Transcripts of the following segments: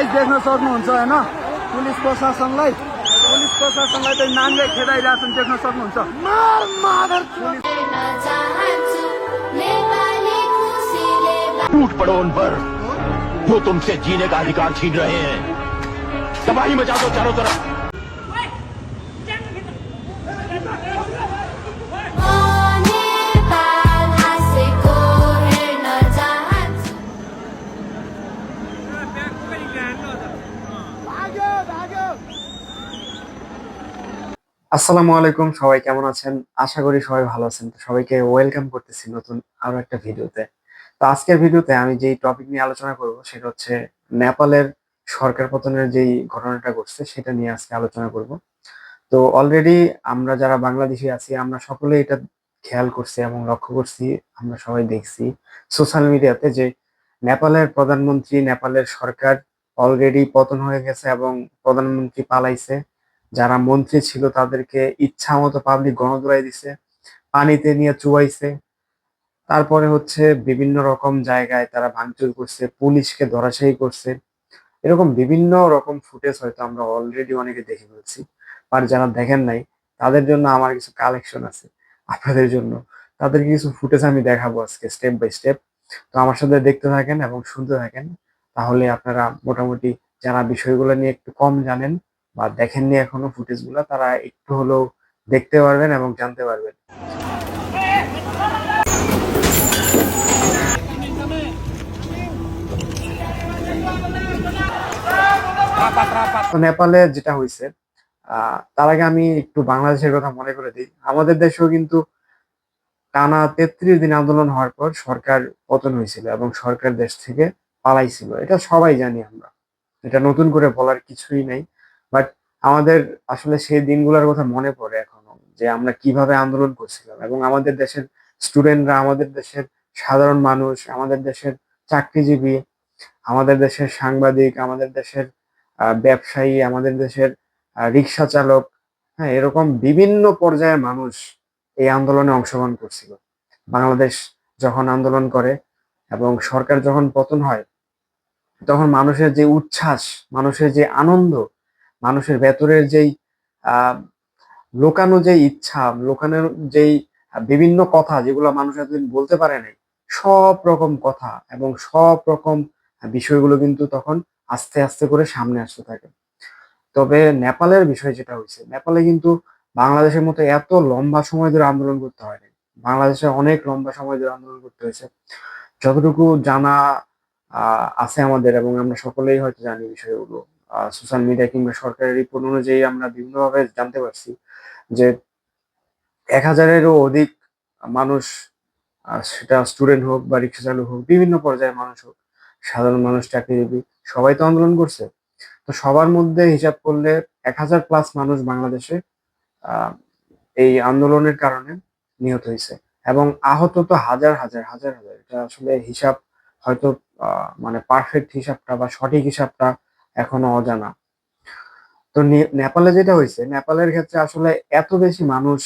Guys देख्न सक्नुहुन्छ होइन? पुलिस प्रशासनलाई पुलिस प्रशासनलाई त नानीले खेदाइरहेछन् देख्न सक्नुहुन्छ। मार मादर पुलिस चाहन्छु नेपाली खुसीले टूट पड़ो उन पर। वो तुमसे जीने का अधिकार छीन रहे हैं। तबाही मचा दो चारों तरफ। আসসালামু আলাইকুম, সবাই কেমন আছেন? আশা করি সবাই ভালো আছেন। তো সবাইকে ওয়েলকাম করতেছি নতুন আরও একটা ভিডিওতে। তো আজকের ভিডিওতে আমি যেই টপিক নিয়ে আলোচনা করব, সেটা হচ্ছে নেপালের সরকার পতনের যেই ঘটনাটা ঘটছে, সেটা নিয়ে আজকে আলোচনা করব। তো অলরেডি আমরা যারা বাংলাদেশি আছি, আমরা সকলে এটা খেয়াল করছি এবং লক্ষ্য করছি, আমরা সবাই দেখছি সোশ্যাল মিডিয়াতে যে নেপালের প্রধানমন্ত্রী, নেপালের সরকার অলরেডি পতন হয়ে গেছে এবং প্রধানমন্ত্রী পালাইছে। যারা মন্ত্রী ছিল তাদেরকে ইচ্ছা মতো পাবলিক গণদোলাই দিছে, পানিতে নিয়ে চুয়াইছে। তারপরে হচ্ছে বিভিন্ন রকম জায়গায় তারা ভাঙচুর করছে, পুলিশকে ধরাশায়ী করছে। এরকম বিভিন্ন রকম ফুটেজ হয়তো আমরা অলরেডি অনেকে দেখে ফেলছি আর যারা দেখেন নাই, তাদের জন্য আমার কিছু কালেকশন আছে, আপনাদের জন্য। তাদের কিছু ফুটেজ আমি দেখাবো আজকে স্টেপ বাই স্টেপ তো আমার সাথে দেখতে থাকেন এবং শুনতে থাকেন, তাহলে আপনারা মোটামুটি যারা বিষয়গুলো নিয়ে একটু কম জানেন বা দেখেননি এখনও ফুটেজগুলা, তারা একটু হলেও দেখতে পারবেন এবং জানতে পারবেন। নেপালে যেটা হয়েছে তার আগে আমি একটু বাংলাদেশের কথা মনে করে দিই। আমাদের দেশেও কিন্তু টানা তেত্রিশ দিন আন্দোলন হওয়ার পর সরকার পতন হয়েছিল এবং সরকার দেশ থেকে পালাইছিল। এটা সবাই জানি আমরা। এটা নতুন করে বলার কিছুই নাই। বাট আমাদের আসলে সেই দিনগুলোর কথা মনে পড়ে এখনও, যে আমরা কীভাবে আন্দোলন করছিলাম। এবং আমাদের দেশের স্টুডেন্টরা আমাদের দেশের সাধারণ মানুষ, আমাদের দেশের চাকরিজীবী, আমাদের দেশের সাংবাদিক, আমাদের দেশের ব্যবসায়ী, আমাদের দেশের রিক্সা চালক হ্যাঁ এরকম বিভিন্ন পর্যায়ের মানুষ এই আন্দোলনে অংশগ্রহণ করছিল। বাংলাদেশ যখন আন্দোলন করে এবং সরকার যখন পতন হয়, তখন মানুষের যে উচ্ছ্বাস, মানুষের যে আনন্দ মানুষের ভেতরের যেই লোকানো যে ইচ্ছা লোকানোর যেই বিভিন্ন কথা যেগুলো মানুষ এতদিন বলতে পারে নাই, সব রকম কথা এবং সব রকম বিষয়গুলো কিন্তু তখন আস্তে আস্তে করে সামনে আসতে থাকে। তবে নেপালের বিষয় যেটা হয়েছে, নেপালে কিন্তু বাংলাদেশের মতো এত লম্বা সময় ধরে আন্দোলন করতে হয়নি। বাংলাদেশে অনেক লম্বা সময় ধরে আন্দোলন করতে হয়েছে। যতটুকু জানা আছে আমাদের এবং আমরা সকলেই হয়তো জানি বিষয়গুলো। সোশ্যাল মিডিয়া কিংবা সরকারের রিপোর্ট অনুযায়ী আমরা বিভিন্নভাবে জানতে পারছি যে এক হাজারেরও অধিক মানুষ সেটা স্টুডেন্ট হোক বা রিক্সা চালক হোক, বিভিন্ন পর্যায়ের মানুষ হোক, সাধারণ মানুষ, চাকরিজীবী, সবাই তো আন্দোলন করছে। তো সবার মধ্যে হিসাব করলে এক হাজার প্লাস মানুষ বাংলাদেশে এই আন্দোলনের কারণে নিহত হয়েছে। এবং আহত তো হাজার হাজার হাজার হাজার। এটা আসলে হিসাব হয়তো মানে পারফেক্ট হিসাবটা বা সঠিক হিসাবটা এখনও অজানা। তো নেপালে যেটা হয়েছে, নেপালের ক্ষেত্রে আসলে এত বেশি মানুষ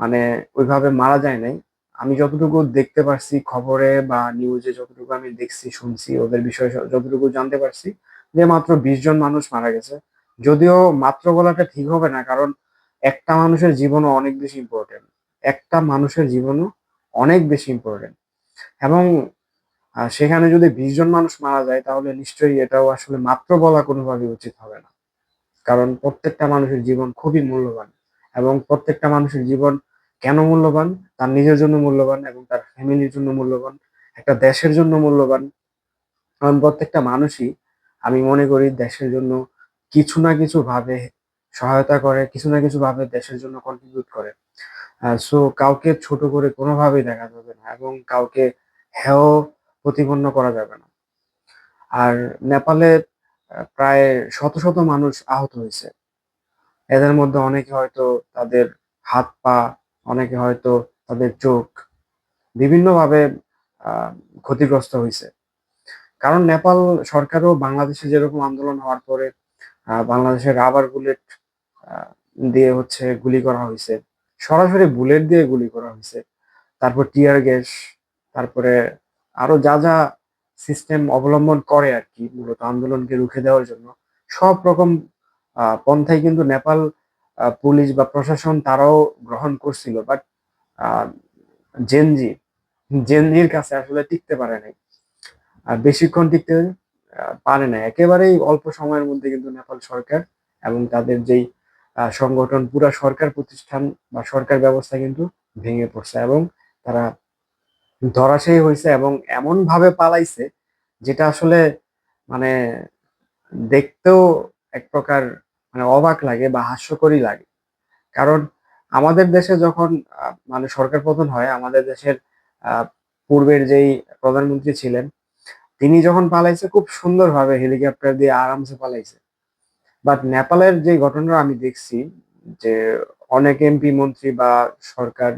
মানে ওইভাবে মারা যায় নাই। আমি যতটুকু দেখতে পারছি খবরে বা নিউজে যতটুকু আমি দেখছি, শুনছি, ওদের বিষয়ে যতটুকু জানতে পারছি, যে মাত্র বিশ জন মানুষ মারা গেছে। যদিও মাত্র বলাটা ঠিক হবে না, কারণ একটা মানুষের জীবনও অনেক বেশি ইম্পর্টেন্ট একটা মানুষের জীবনও অনেক বেশি ইম্পর্টেন্ট এবং আহ, সেখানে যদি বিশ জন মানুষ মারা যায় তাহলে নিশ্চয়ই এটাও আসলে মাত্র বলা কোনোভাবে উচিত হবে না। কারণ প্রত্যেকটা মানুষের জীবন খুবই মূল্যবান এবং প্রত্যেকটা মানুষের জীবন কেন মূল্যবান? তার নিজের জন্য মূল্যবান এবং তার ফ্যামিলির জন্য মূল্যবান একটা দেশের জন্য মূল্যবান। কারণ প্রত্যেকটা মানুষই আমি মনে করি দেশের জন্য কিছু না কিছু ভাবে সহায়তা করে কিছু না কিছু ভাবে দেশের জন্য কন্ট্রিবিউট করে। সো কাউকে ছোট করে কোনোভাবেই দেখা যাবে না এবং কাউকে হেয় প্রতিপন্ন করা যাবে না। আর নেপালে প্রায় শত শত মানুষ আহত হয়েছে। এদের মধ্যে অনেকে হয়তো তাদের হাত পা, অনেকে হয়তো তাদের চোখ বিভিন্নভাবে ক্ষতিগ্রস্ত হয়েছে। কারণ নেপাল সরকারও বাংলাদেশে যেরকম আন্দোলন হওয়ার পরে বাংলাদেশের রাবার বুলেট দিয়ে হচ্ছে গুলি করা হয়েছে। সরাসরি বুলেট দিয়ে গুলি করা হয়েছে। তারপর টিয়ার গ্যাস, তারপরে আরও যা যা সিস্টেম অবলম্বন করে আর কি মূলত আন্দোলনকে রুখে দেওয়ার জন্য, সব রকম পন্থাই কিন্তু নেপাল পুলিশ বা প্রশাসন তারাও গ্রহণ করছিল বাট জেনজি জেনজির কাছে আসলে টিকতে পারে নাই। বেশিক্ষণ টিকতে পারে না একেবারেই অল্প সময়ের মধ্যে কিন্তু নেপাল সরকার এবং তাদের যেই সংগঠন, পুরা সরকার প্রতিষ্ঠান বা সরকার ব্যবস্থা কিন্তু ভেঙে পড়ছে এবং তারা ধরাশায়ী হয়েছে এবং এমন ভাবে পালাইছে যেটা আসলে মানে দেখতেও এক প্রকার মানে অবাক লাগে বা হাস্যকরই লাগে। কারণ আমাদের দেশে যখন মানে সরকার পতন হয়, আমাদের দেশের পূর্বের যেই প্রধানমন্ত্রী ছিলেন, তিনি যখন পালাইছে, খুব সুন্দরভাবে হেলিকপ্টার দিয়ে আরামসে পালাইছে। বাট নেপালের যে ঘটনা আমি দেখছি, যে অনেক এমপি মন্ত্রী বা সরকার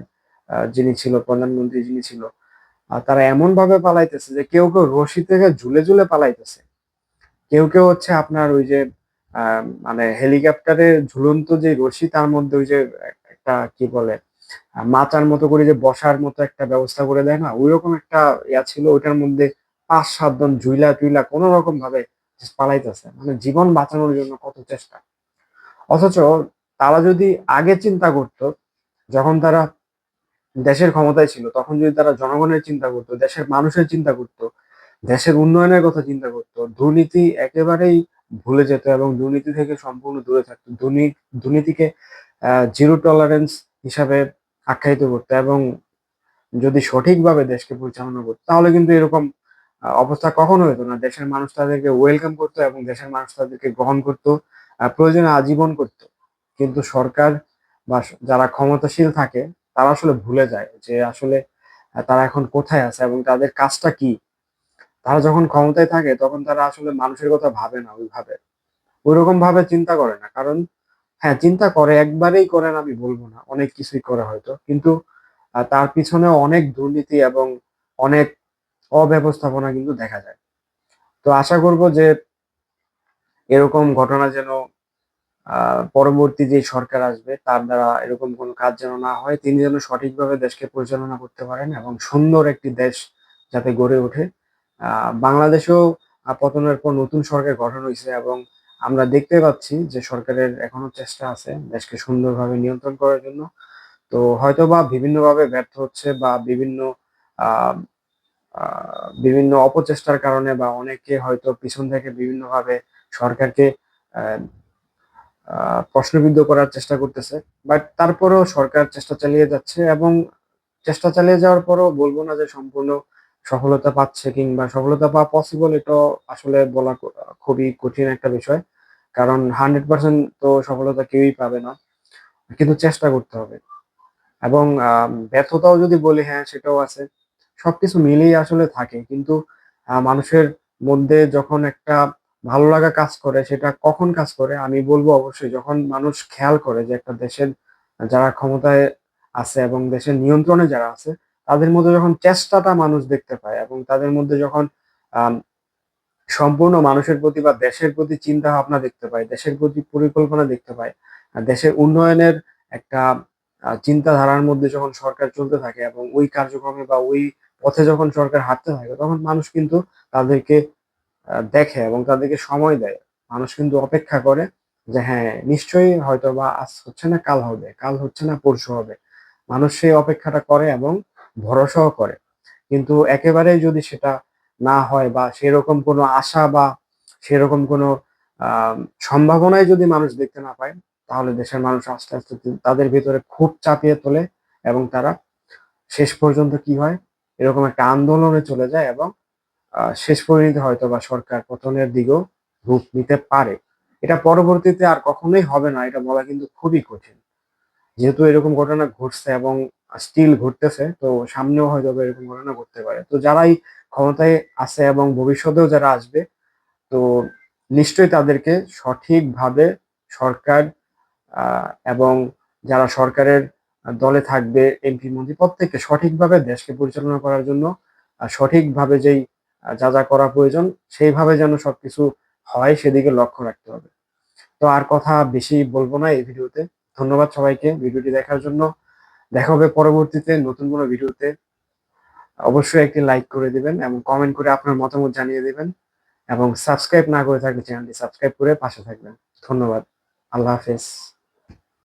যিনি ছিল, প্রধানমন্ত্রী যিনি ছিল আহ, তারা এমন ভাবে পালাইতেছে যে কেউ কেউ রশি থেকে ঝুলে ঝুলে পালাইতেছে। কেউ কেউ হচ্ছে আপনার ওই যে মানে হেলিকপ্টারে ঝুলন্ত যে রশি তার মধ্যে ওই যে একটা কি বলে মাচার মতো করে যে বসার মতো একটা ব্যবস্থা করে দেয় না? ওই রকম একটা ইয়া ছিল ওইটার মধ্যে পাঁচ সাতজন ঝুইলা টুইলা কোনো রকম ভাবে পালাইতেছে। মানে জীবন বাঁচানোর জন্য কত চেষ্টা। অথচ তারা যদি আগে চিন্তা করতো যখন তারা দেশের ক্ষমতায় ছিল, তখন যদি তারা জনগণের চিন্তা করতো, দেশের মানুষের চিন্তা করতো, দেশের উন্নয়নের কথা চিন্তা করতো, দুর্নীতি একেবারেই ভুলে যেত এবং দুর্নীতি থেকে সম্পূর্ণ দূরে থাকতো। দুর্নীতি দুর্নীতিকে জিরো টলারেন্স হিসাবে আখ্যায়িত করতো এবং যদি সঠিকভাবে দেশকে পরিচালনা করতো, তাহলে কিন্তু এরকম অবস্থা কখনো হতো না। দেশের মানুষ তাদেরকে ওয়েলকাম করতো এবং দেশের মানুষ তাদেরকে গ্রহণ করতো প্রয়োজনে আজীবন করতো। কিন্তু সরকার বা যারা ক্ষমতাশীল থাকে তারা আসলে ভুলে যায় যে আসলে তারা এখন কোথায় আছে এবং তাদের কাজটা কি? তারা যখন ক্ষমতায় থাকে তখন তারা আসলে মানুষের কথা ভাবে না ওইভাবে। ওইরকম ভাবে চিন্তা করে না। কারণ হ্যাঁ চিন্তা করে, একবারেই করেন আমি বলব না। অনেক কিছুই করে হয়তো। কিন্তু তার পিছনে অনেক দুর্নীতি এবং অনেক অব্যবস্থাপনা কিন্তু দেখা যায়। তো আশা করব যে এরকম ঘটনা যেন পরবর্তী যে সরকার আসবে, তার দ্বারা এরকম কোনো কাজ যেন না হয়, তিনি যেন সঠিকভাবে দেশকে পরিচালনা করতে পারেন এবং সুন্দর একটি দেশ যাতে গড়ে ওঠে। বাংলাদেশেও পতনের পর নতুন সরকার গঠন হয়েছে এবং আমরা দেখতে পাচ্ছি যে সরকারের এখনও চেষ্টা আছে দেশকে সুন্দরভাবে নিয়ন্ত্রণ করার জন্য। তো হয়তো বা বিভিন্নভাবে ব্যর্থ হচ্ছে বা বিভিন্ন বিভিন্ন অপচেষ্টার কারণে বা অনেকে হয়তো পিছন থেকে বিভিন্নভাবে সরকারকে প্রশ্নবিদ্ধ করার চেষ্টা করতেছে। বাট তারপরেও সরকার চেষ্টা চালিয়ে যাচ্ছে এবং চেষ্টা চালিয়ে যাওয়ার পরও বলব না যে সম্পূর্ণ সফলতা পাচ্ছে কিংবা সফলতা পাওয়া পসিবল এটা আসলে বলা খুবই কঠিন একটা বিষয়। কারণ হান্ড্রেড পার্সেন্ট তো সফলতা কেউই পাবে না। কিন্তু চেষ্টা করতে হবে। এবং ব্যর্থতাও যদি বলি হ্যাঁ সেটাও আছে। সবকিছু মিলিয়ে আসলে থাকে। কিন্তু মানুষের মধ্যে যখন একটা ভালো লাগা কাজ করে, সেটা কখন কাজ করে? আমি বলব অবশ্যই, যখন মানুষ খেয়াল করে যে একটা দেশের যারা ক্ষমতায় আছে এবং দেশের নিয়ন্ত্রণে যারা আছে, তাদের মধ্যে যখন চেষ্টাটা মানুষ দেখতে পায় এবং তাদের মধ্যে যখন সম্পূর্ণ মানুষের প্রতি বা দেশের প্রতি চিন্তা ভাবনা দেখতে পায়, দেশের প্রতি পরিকল্পনা দেখতে পায় দেশের উন্নয়নের একটা চিন্তাধারার মধ্যে যখন সরকার চলতে থাকে এবং ওই কার্যক্রমে বা ওই পথে যখন সরকার হাঁটতে থাকে, তখন মানুষ কিন্তু তাদেরকে দেখে এবং তাদেরকে সময় দেয়। মানুষ কিন্তু অপেক্ষা করে যে হ্যাঁ নিশ্চয়ই হয়তো বা আজ হচ্ছে না, কাল হবে, কাল হচ্ছে না, পরশু হবে। মানুষ সেই অপেক্ষাটা করে এবং ভরসাও করে। কিন্তু একেবারেই যদি সেটা না হয় বা সেরকম কোনো আশা বা সেরকম কোনো, আহ, সম্ভাবনাই যদি মানুষ দেখতে না পায়, তাহলে দেশের মানুষ আস্তে আস্তে তাদের ভিতরে খুব চাপিয়ে তোলে এবং তারা শেষ পর্যন্ত কি হয়? এরকম একটা আন্দোলনে চলে যায় এবং শেষ পরিণতি হয়তো বা সরকার পতনের দিকেও রূপ নিতে পারে। এটা পরবর্তীতে আর কখনোই হবে না, এটা বলা কিন্তু খুবই কঠিন। যেহেতু এরকম ঘটনা ঘটছে এবং স্টিল ঘটতেছে, তো সামনেও হয়তো এরকম ঘটনা ঘটতে পারে। তো যারাই ক্ষমতায় আছে এবং ভবিষ্যতেও যারা আসবে, তো নিশ্চয়ই তাদেরকে সঠিকভাবে সরকার এবং যারা সরকারের দলে থাকবে, এমপি, মন্ত্রী, প্রত্যেককে সঠিকভাবে দেশকে পরিচালনা করার জন্য সঠিকভাবে যেই যা যা করা প্রয়োজন, সেইভাবে যেন সবকিছু হয়, সেদিকে লক্ষ্য রাখতে হবে। তো আর কথা বেশি বলব না এই ভিডিওতে। ধন্যবাদ সবাইকে ভিডিওটি দেখার জন্য। দেখা হবে পরবর্তীতে নতুন কোনো ভিডিওতে। অবশ্যই একটি লাইক করে দিবেন এবং কমেন্ট করে আপনার মতামত জানিয়ে দিবেন এবং সাবস্ক্রাইব না করে থাকলে চ্যানেলটি সাবস্ক্রাইব করে পাশে থাকবেন। ধন্যবাদ। আল্লাহ হাফেজ।